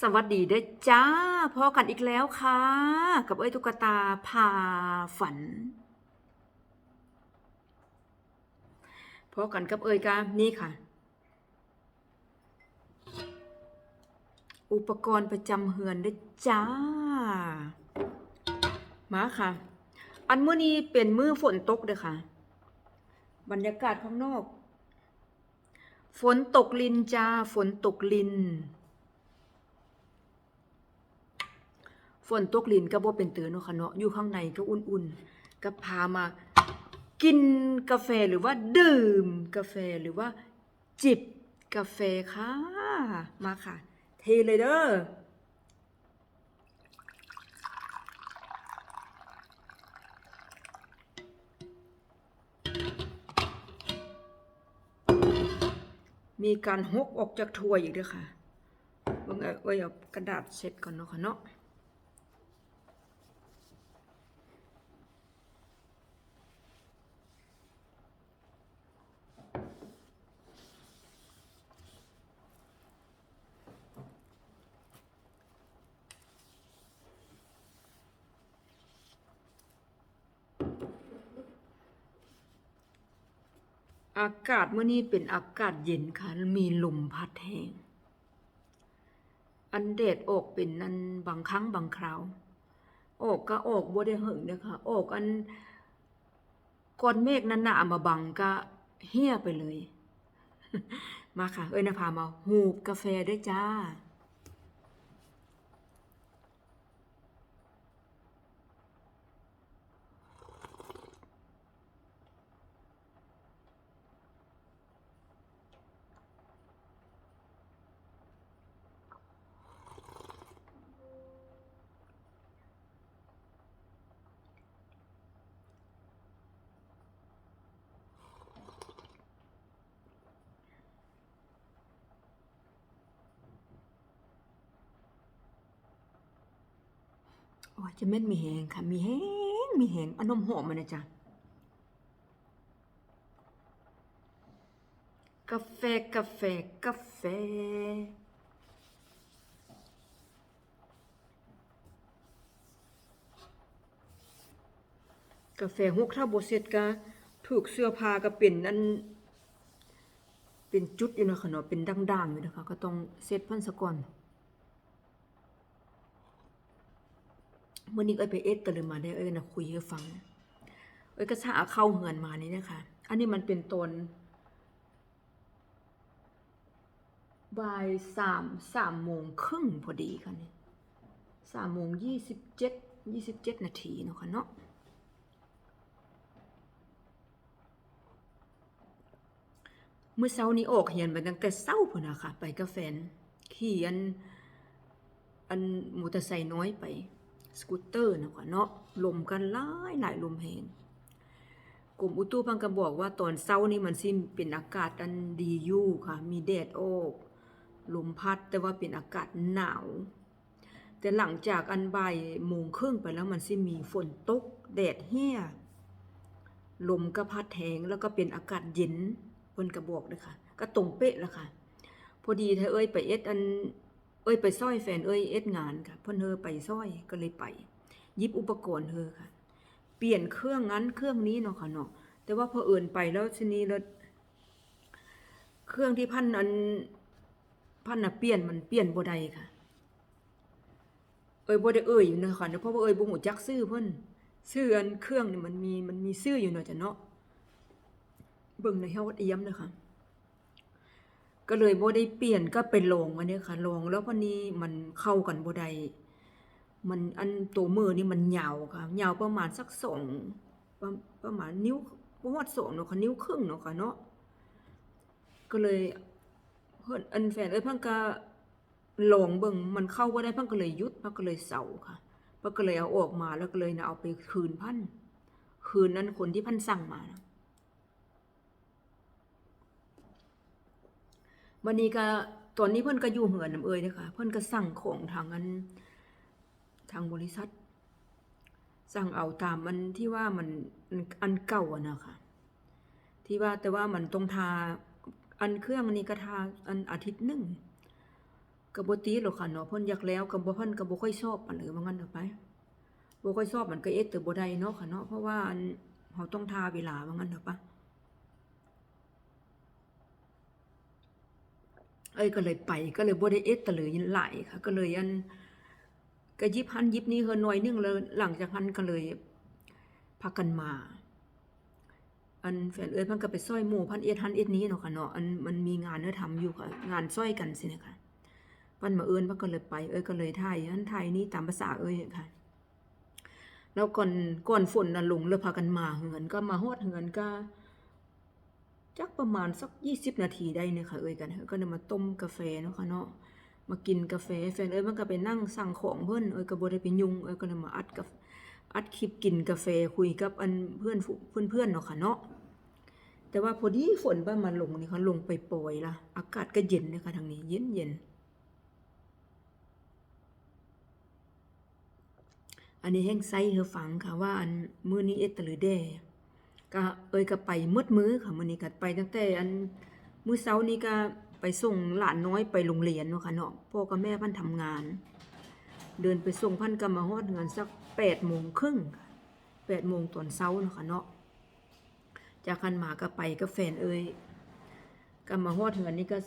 สวัสดีเด้อจ้าพอกันอีกแล้วค่ะ กับเอ้ยตุ๊กตาพาฝันพอกันกับเอ้ยกานี่ค่ะ อุปกรณ์ประจำเฮือนเด้อจ้า มาค่ะ อันเมื่อนี้เป็นมือฝนตกเด้อค่ะ บรรยากาศข้างนอก ฝนตกลินจ้าฝนตกลิน ฝนตกลินก็บ่เป็นเตือนเนาะค่ะเนาะอยู่ข้างในก็อุ่นๆก็พามากินกาแฟหรือว่าดื่มกาแฟหรือว่าจิบกาแฟค่ะ มาค่ะ เทเลยเด้อมีการหกออกจากถ้วยอีกด้วยค่ะเบิ่งเอาไว้เอากระดาษเช็ดก่อนเนาะค่ะเนาะ อากาศเมื่อนี้เป็นอากาศเย็นค่ะ มีลมพัดแห้ง อันเดดออกเป็นอันบางครั้งบางคราว ออกก็ออกบ่ได้หึงเด้อค่ะ ออกอันก้อนเมฆนั้นหนามาบังก็เฮี้ยไปเลย มาค่ะ เอ้ยนภามาหูบกาแฟด้วยจ้า จะเม็ดมีแหงค่ะ มีแหงมีแหงอนมหอมมานนะจ๊ะกาแฟกาแฟกาแฟกาแฟหกถ้าบเสร็จก็ถูกเสื้อผ้าก็เป็นอันเป็นจุดอยู่นะคะเนาะเป็นด่างๆอยู่นะคะ ก็ต้องเสร็จพันซะก่อน เมื่อนี้เอ้ยไปเอ็ดก็เลยมาได้เอ้ยนะคุยให้ฟัง เอ้ยก็ชาเข้าเหือนมานี่นะคะ อันนี้มันเป็นตนบ่ายสามสามโมงครึ่งพอดีค่ะนี่สามโมงยี่สิบเจ็ดยี่สิบเจ็ดนาทีเนาะค่ะเนาะเมื่อเช้านี้ออกเหียนไปตั้งแต่เช้าพุ่นนะค่ะไปกับแฟนขี่อันอันมอเตอร์ไซค์น้อยไป สกูตเตอร์นะคะเนาะลมกันหลายหลายลมแหงกรมอุตุพังก็บอกว่าตอนเช้านี่มันสิเป็นอากาศอันดีอยู่ค่ะ มีแดดออกลมพัดแต่ว่าเป็นอากาศหนาว แต่หลังจากอันบ่ายโมงครึ่งไปแล้วมันสิมีฝนตก แดดเหี้ยลมก็พัดแหงแล้วก็เป็นอากาศเย็นเพิ่นก็บอกเลยค่ะ ก็ตรงเป๊ะแล้วค่ะ พอดีถ้าเอ้ยไปเอ็ดอัน เอ้ยไปซ้อยแฟนเอ้ยเอ็ดงานค่ะเพิ่นเฮอไปซ้อยก็เลยไปยิบอุปกรณ์เฮอค่ะ เปลี่ยนเครื่องนั้นเครื่องนี้เนาะค่ะเนาะแต่ว่าพอเอินไปแล้วทีนี้แล้วเครื่องที่พันอันพันน่ะเปลี่ยนมันเปลี่ยนบ่ได้ค่ะ เอ้ยบ่ได้เอ่ยอยู่เนาะค่ะเพราะว่าเอ้ยบ่ฮู้จักชื่อเพิ่นชื่ออันเครื่องนี่มันมีมันมีชื่ออยู่เนาะจ้ะเนาะเบิ่งในเฮาวัดเอี้ยมเด้อค่ะ ก็เลยบ่ได้เปลี่ยนก็ไปลองมาเนี่ยค่ะลงแล้ววันนี้มันเข้ากันบ่ได้มันอันตัวมือนี่มันยาวค่ะยาวประมาณสักสองประประมาณนิ้วบ่ฮอดสองเนาะค่ะนิ้วครึ่งเนาะค่ะเนาะก็เลยเพิ่อนอันแฟนเอ้ยเพิ่นก็ลองเบิ่งมันเข้าบ่ได้เพิ่นก็เลยหยุดเพิ่นก็เลยเซาค่ะเพิ่นก็เลยเอาออกมาแล้วก็เลยนะเอาไปคืนพันคืนนั้นคนที่พันสั่งมานะ วันนี้ก็ตอนนี้เพิ่อนก็อยู่เหือนน้ำเอ่ยนะคะเพิ่อนก็สั่งของทางอันทางบริษัท สั่งเอาตามมันที่ว่ามันอันเก่าอะนะคะที่ว่าแต่ว่ามันต้องทาอันเครื่องอันนี้ก็ทาอันอาทิตย์หนึ่งก็บ่ตีหรอกค่ะเนาะเพิ่นอยากแล้วก็บ่เพิ่นก็บ่ค่อยชอบปานเลยว่างั้นเถอะไปบ่ค่อยชอบมันก็เอ็ดแต่บ่ได้เนาะค่ะเนาะเพราะว่าอันเฮาต้องทาเวลาว่างั้นเถอะปะ เอ้ยก็เลยไปก็เลยบ่ได้เอ็ดตะเลยหลายค่ะ ก็เลยอันก็ยิบหันยิบนี้เฮือหน่อยนึงแล้วหลังจากนั้นก็เลยพากันมา อันแฟนเอ้ยเพิ่นก็ไปซอยหมู่พันเอ็ดหันเอ็ดนี้เนาะค่ะเนาะอันมันมีงานเนื้อทำอยู่ค่ะงานซอยกันสินะคะปันมาเอิ้นเพิ่นก็เลยไปเอ้ยก็เลยถ่ายอันถ่ายนี้ตามภาษาเอ้ยค่ะแล้วก่อนก่อนฝนน่ะลงแล้วพากันมาเฮือนก็มาฮอดเฮือนก็ จักประมาณสัก 20 นาทีได้เนี่ยค่ะเอ้ยกันก็เลยมาต้มกาแฟเนาะค่ะเนาะมากินกาแฟแฟนเอ้ยมันก็ไปนั่งสั่งของเพิ่อนเอ้ยก็บ่ได้ไปยุ่งเอ้ยก็เลยมาอัดกับอัดคลิปกินกาแฟคุยกับอันเพื่อนเพื่อนๆเนาะค่ะเนาะแต่ว่าพอดีฝนบ้านมาลงนี่ค่ะลงไปปล่อยละอากาศก็เย็นเลยค่ะทางนี้เย็นเย็นอันนี้แห้งไซเฮอฟังค่ะว่าอันมื้อนี้เอตหรือแด ก็เอ้ยก็ไปมืดมื้อค่ะมื้อนี้ก็ไปตั้งแต่อันมื้อเช้านี้ก็ไปส่งหลานน้อยไปโรงเรียนเนาะค่ะเนาะพ่อกับแม่พันทำงาน เดินไปส่งพันก็มาฮอดเฮือนสัก8โมงครึ่งค่ะ8โมงตอนเช้าเนาะค่ะเนาะจากคันหมาก็ไปก็แฟนเอ้ยก็มาฮอดเหือนนี่ก็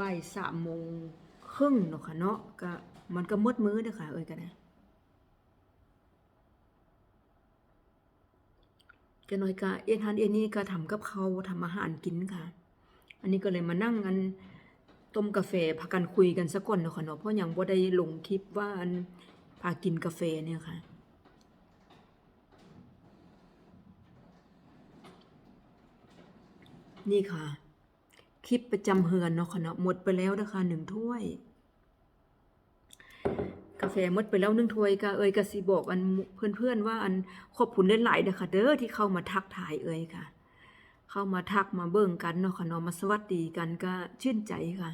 บ่ายสามโมงครึ่งเนาะค่ะเนาะก็มันก็มืดมื้อเด้อค่ะเอ้ยก็ได้ ก็น้อยก็เอ็นฮันเอ็นนี่ก็ทำกับเขาวทำอาหารกินค่ะ อันนี้ก็เลยมานั่งกันต้มกาแฟพากันคุยกันสักก่อนเนาะค่ะเนาะเพราะยังบ่ได้ลงคลิปว่าอันพากินกาแฟเนี่ยค่ะนี่ค่ะ คลิปประจำเฮือนเนาะค่ะเนาะหมดไปแล้วนะคะหนึ่งถ้วย กาแฟหมดไปแล้วนึ่งถ้วยก็เอ่ยก็สิบอกอันเพื่อนๆว่าอันขอบคุณหลายๆเด้อค่ะเด้อที่เข้ามาทักทายเอ่ยค่ะ เข้ามาทักมาเบิ่งกันเนาะค่ะเนาะมาสวัสดีกันก็ชื่นใจค่ะ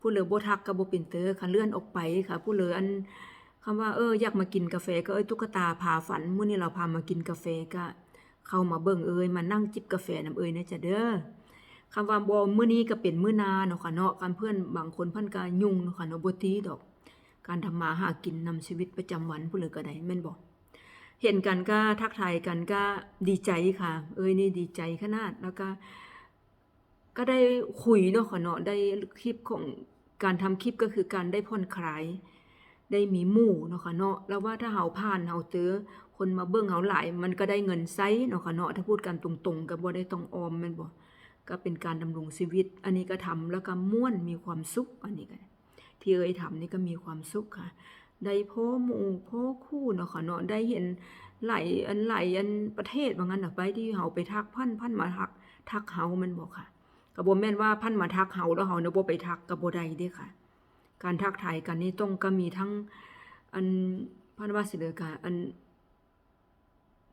ผู้เหลือบ่ทักก็บ่เป็นเตอค่ะเลื่อนออกไปค่ะ ผู้เหลืออันคำว่าเอออยากมากินกาแฟก็เอ้ยตุ๊กตาพาฝันมื้อนี้เราพามากินกาแฟก็ เข้ามาเบิ่งเอ่ยมานั่งจิบกาแฟนํเอ่ยนะจ๊ะเด้อคำว่าบ่มื้อนี้ก็เป็นมื้อนาเนาะค่ะเนาะกันเพื่อนบางคนเพิ่นก็ยุ่งเนาะค่ะเนาะบ่ตีดอก การทำมาหากินนำชีวิตประจำวันผู้เลือก็ได้แม่นบ่เห็นกันก็ทักทายกันก็ดีใจค่ะ เอ้ยนี่ดีใจขนาดแล้วก็ก็ได้คุยเนาะค่ะเนาะได้คลิปของการทำคลิปก็คือการได้ผ่อนคลาย ได้มีหมู่เนาะค่ะเนาะแล้วว่าถ้าเฮาผ่านเฮาเจอคนมาเบิ่งเฮาหลาย มันก็ได้เงินไซเนาะค่ะเนาะถ้าพูดกันตรงๆก็บ่ได้ต้องออมแม่นบ่ก็เป็นการดำรงชีวิต อันนี้ก็ทำแล้วก็ม่วนมีความสุขอันนี้ก็ ที่เอ่ยทำนี่ก็มีความสุขค่ะ ได้พ่อหมู่พ่อคู่เนาะค่ะเนาะได้เห็นไหลอันไหลอันประเทศว่างั้นน่ะไปที่เฮาไปทักพันพันมาทัก ทักเฮามันบอกค่ะก็บ่แม่นว่าพันมาทักเฮาแล้วเฮาเนี่ยบ่ไปทักก็บ่ได้เด้ค่ะ การทักทายกันนี่ต้องก็มีทั้งอันพันว่าสิเด้อค่ะอัน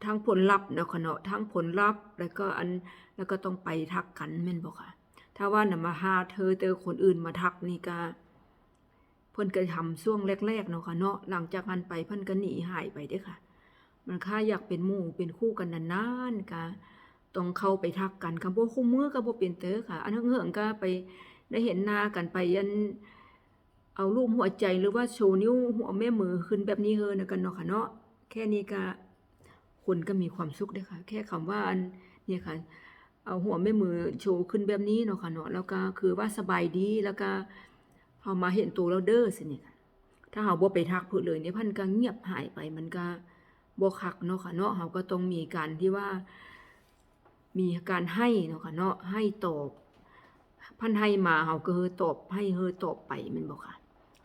ทั้งผลลัพธ์เนาะค่ะเนาะทั้งผลลัพธ์แล้วก็อันแล้วก็ต้องไปทักกันแม่นบ่ค่ะ ถ้าว่าน่ะมาหาเธอเจอคนอื่นมาทักนี่ก็ เพิ่นก็ทำช่วงแรกๆเนาะค่ะเนาะหลังจากนั้นไปเพิ่นก็หนีหายไปเด้ค่ะ มันค่าอยากเป็นหมู่เป็นคู่กันนานๆก็ต้องเข้าไปทักกันคำบ่คู่มือก็บ่เป็นเตอค่ะ อันเหิงๆก็ไปได้เห็นหน้ากันไปอันเอารูปหัวใจหรือว่าโชว์นิ้วหัวแม่มือขึ้นแบบนี้เฮอนะกันเนาะค่ะเนาะแค่นี้ก็คนก็มีความสุขเด้ค่ะ แค่คำว่าอันเนี่ยค่ะ เอาหัวแม่มือโชว์ขึ้นแบบนี้เนาะค่ะเนาะแล้วก็คือว่าสบายดีแล้วก็ เฮามาเห็นตัวเราเด้อสิเนี่ยถ้าเฮาบ่ไปทักเพิ่นเลยเนี่ยพันก็เงียบหายไปมันก็บ่คักเนาะค่ะเนาะเฮาก็ต้องมีการที่ว่า มีการให้เนาะค่ะเนาะให้ตอบพันให้มาเฮาก็เฮอตอบให้เฮอตอบไปแม่นบ่ค่ะ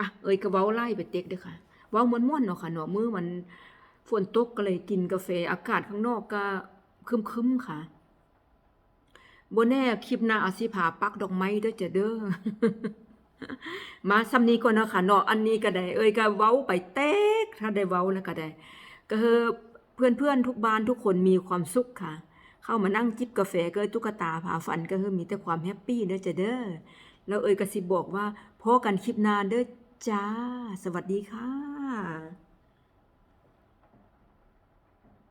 อะเอ้ยก็เว้าไล่ไปเต็กเด้อค่ะเว้าม่วนๆเนาะค่ะเนาะมื้อมันฝนตกก็เลยกินกาแฟอากาศข้างนอกก็คึมๆค่ะบ่แน่คลิปหน้าอาสิพาปักดอกไม้เด้อจะเด้อ มาซ้ำนี้ก่อนเนาะค่ะเนาะอันนี้ก็ได้ เอ้ยก็เว้าไปเต๊กถ้าได้เว้าแล้วก็ได้ ก็คือเพื่อนๆทุกบ้านทุกคนมีความสุขค่ะ เข้ามานั่งจิบกาแฟก็ตุ๊กตาผาฝันก็คือมีแต่ความแฮปปี้เด้อจะเด้อแล้วเอ้ยก็สิบอกว่าพอกันคลิปหน้าเด้อจ้า สวัสดีค่ะ